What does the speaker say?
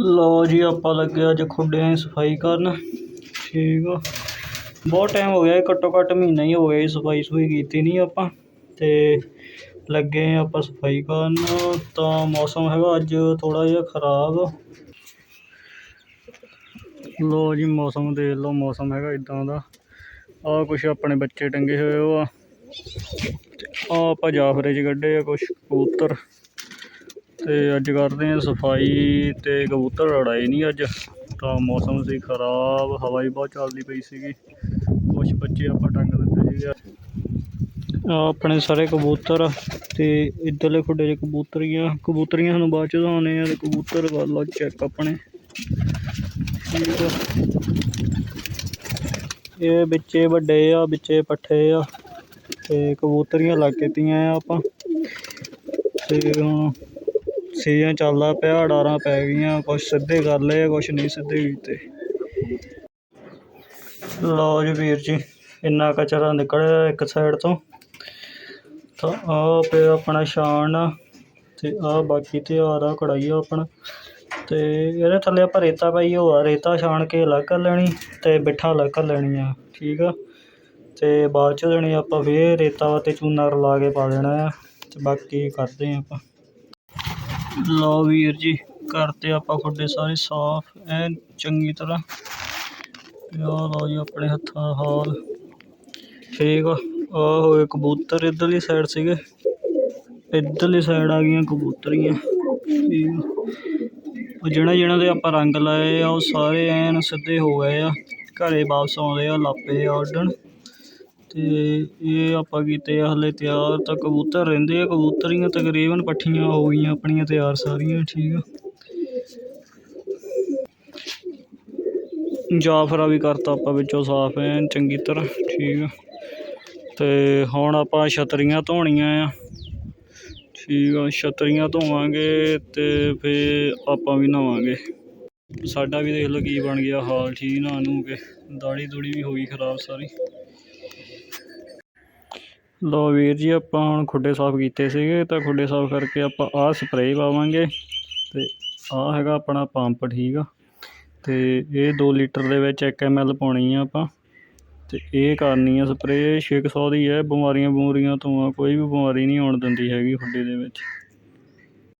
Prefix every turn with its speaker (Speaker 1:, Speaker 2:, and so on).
Speaker 1: ਲਓ ਜੀ, ਆਪਾਂ ਲੱਗੇ ਅੱਜ ਖੁੱਡਿਆਂ ਦੀ ਸਫ਼ਾਈ ਕਰਨ। ਠੀਕ ਆ। ਬਹੁਤ ਟਾਈਮ ਹੋ ਗਿਆ, ਘੱਟੋ ਘੱਟ ਮਹੀਨਾ ਹੀ ਹੋ ਗਿਆ ਸਫ਼ਾਈ ਸੁਫਾਈ ਕੀਤੀ ਨਹੀਂ ਆਪਾਂ। ਤੇ ਲੱਗੇ ਹਾਂ ਆਪਾਂ ਸਫ਼ਾਈ ਕਰਨ। ਤਾਂ ਮੌਸਮ ਹੈਗਾ ਅੱਜ ਥੋੜਾ ਜਿਹਾ ਖਰਾਬ। ਲਓ ਜੀ, ਮੌਸਮ ਦੇਖ ਲਓ, ਮੌਸਮ ਹੈਗਾ ਇਦਾਂ ਦਾ। ਆਹ ਕੁਛ ਆਪਣੇ ਬੱਚੇ ਟੰਗੇ ਹੋਏ ਉਹ ਆ ਆ ਆਪਾਂ ਜਾਫਰੇ 'ਚ ਕੱਢੇ ਆ ਕੁਛ ਕਬੂਤਰ। ਤੇ ਅੱਜ ਕਰਦੇ ਆ ਸਫ਼ਾਈ ਤੇ ਕਬੂਤਰ ਉਡਾਏ ਨਹੀਂ ਅੱਜ। ਤਾਂ ਮੌਸਮ ਸੀ ਖਰਾਬ, ਹਵਾ ਹੀ ਬਹੁਤ ਚੱਲਦੀ ਪਈ ਸੀਗੀ। ਕੁਛ ਬੱਚੇ ਆਪਾਂ ਟੰਗ ਦਿੱਤੇ ਸੀਗੇ। ਆਪਣੇ ਸਾਰੇ ਕਬੂਤਰ ਤੇ ਇੱਧਰਲੇ ਖੁੱਡੇ 'ਚ ਕਬੂਤਰੀਆਂ। ਕਬੂਤਰੀਆਂ ਸਾਨੂੰ ਬਾਅਦ ਚ ਦਿਖਾਉਂਦੇ ਆ ਤੇ ਕਬੂਤਰ ਕਰ ਲਓ ਚੈੱਕ ਆਪਣੇ। ਠੀਕ ਇਹ ਵਿੱਚੇ ਵੱਡੇ ਆ, ਵਿੱਚੇ ਪੱਠੇ ਆ। ਤੇ ਕਬੂਤਰੀਆਂ ਲੱਗ ਕੀਤੀਆਂ ਆ ਆਪਾਂ। ਤੇ ਹੁਣ ਸੀਜ਼ਨ ਚੱਲਦਾ ਪਿਆ, ਅਡਾਰਾਂ ਪੈ ਗਈਆਂ, ਕੁਛ ਸਿੱਧੇ ਕਰ ਲਏ, ਕੁਛ ਨਹੀਂ ਸਿੱਧੇ ਕੀਤੇ। ਲਓ ਜੀ ਵੀਰ ਜੀ, ਇੰਨਾ ਕਚਰਾ ਨਿਕਲਿਆ ਇੱਕ ਸਾਈਡ ਤੋਂ। ਤਾਂ ਆ ਪਿਆ ਆਪਣਾ ਛਾਣ, ਤੇ ਆ ਬਾਕੀ ਤਿਉਹਾਰ ਆ ਕੜਾਈ ਆ ਆਪਣਾ। ਤੇ ਇਹਦੇ ਥੱਲੇ ਆਪਾਂ ਰੇਤਾ ਪਾਈ ਉਹ ਆ ਰੇਤਾ ਛਾਣ ਕੇ ਅਲੱਗ ਕਰ ਲੈਣੀ ਤੇ ਬਿੱਠਾ ਅਲੱਗ ਕਰ ਲੈਣੀ ਆ, ਠੀਕ ਆ? ਤੇ ਬਾਅਦ ਚ ਦੇਣੀ ਆਪਾਂ ਫੇਰ ਰੇਤਾ ਤੇ ਚੂਨਾ ਰਲਾ ਕੇ ਪਾ ਦੇਣਾ ਆ, ਤੇ ਬਾਕੀ ਕਰਦੇ ਆ ਆਪਾਂ। ਲਓ ਵੀਰ ਜੀ ਕਰਤੇ ਆਪਾਂ ਖੁੱਡੇ ਸਾਰੇ ਸਾਫ਼, ਐਨ ਚੰਗੀ ਤਰ੍ਹਾਂ। ਤੇ ਲਓ ਜੀ ਆਪਣੇ ਹੱਥਾਂ ਦਾ ਹਾਲ। ਠੀਕ ਆ, ਆਹ ਹੋਏ ਕਬੂਤਰ ਇੱਧਰਲੀ ਸਾਈਡ ਸੀਗੇ। ਇੱਧਰਲੀ ਸਾਈਡ ਆ ਗਈਆਂ ਕਬੂਤਰੀਆਂ। ਉਹ ਜਿਹੜਾ ਜਿਹੜਾ ਦੇ ਆਪਾਂ ਰੰਗ ਲਾਏ ਆ, ਉਹ ਸਾਰੇ ਐਨ ਸਿੱਧੇ ਹੋ ਗਏ ਆ। ਘਰੇ ਵਾਪਸ ਆਉਂਦੇ ਆ, ਲਾਪੇ ਆ ਉੱਡਣ। ਤੇ ਇਹ ਆਪਾਂ ਕੀਤੇ ਆ ਹਾਲੇ ਤਿਆਰ ਤਾਂ ਕਬੂਤਰ ਰਹਿੰਦੇ ਆ, ਕਬੂਤਰੀਆਂ ਤਕਰੀਬਨ ਪੱਠੀਆਂ ਹੋ ਗਈਆਂ ਆਪਣੀਆਂ ਤਿਆਰ ਸਾਰੀਆਂ, ਠੀਕ ਆ। ਜਾਫਰਾ ਵੀ ਕਰਤਾ ਆਪਾਂ ਵਿੱਚੋਂ ਸਾਫ਼, ਐਨ ਚੰਗੀ ਤਰ੍ਹਾਂ, ਠੀਕ ਆ। ਤੇ ਹੁਣ ਆਪਾਂ ਛਤਰੀਆਂ ਧੋਣੀਆਂ ਆ, ਠੀਕ ਆ, ਛਤਰੀਆਂ ਧੋਵਾਂਗੇ ਤੇ ਫੇਰ ਆਪਾਂ ਵੀ ਨਹਾਵਾਂਗੇ। ਸਾਡਾ ਵੀ ਦੇਖ ਲਓ ਕੀ ਬਣ ਗਿਆ ਹਾਲ, ਠੀਕ ਨਾ ਨੂੰ ਕੇ ਦਾੜੀ ਦੂੜੀ ਵੀ ਹੋ ਗਈ ਖਰਾਬ ਸਾਰੀ। ਲਓ ਵੀਰ ਜੀ, ਆਪਾਂ ਹੁਣ ਖੁੱਡੇ ਸਾਫ਼ ਕੀਤੇ ਸੀਗੇ, ਤਾਂ ਖੁੱਡੇ ਸਾਫ਼ ਕਰਕੇ ਆਪਾਂ ਆਹ ਸਪਰੇਅ ਪਾਵਾਂਗੇ। ਤੇ ਆਹ ਹੈਗਾ ਆਪਣਾ ਪੰਪ ਠੀਕ ਆ। ਤੇ ਇਹ 2 ਲੀਟਰ ਦੇ ਵਿੱਚ 1 ਐਲ ਪਾਉਣੀ ਆ ਆਪਾਂ। ਤੇ ਇਹ ਕਰਨੀ ਆ ਸਪਰੇਅ 600 ਦੀ ਹੈ ਬਿਮਾਰੀਆਂ ਬਮੂਰੀਆਂ ਤੋਂ ਆ, ਕੋਈ ਵੀ ਬਿਮਾਰੀ ਨਹੀਂ ਆਉਣ ਦਿੰਦੀ ਹੈਗੀ ਖੁੱਡੇ ਦੇ ਵਿੱਚ।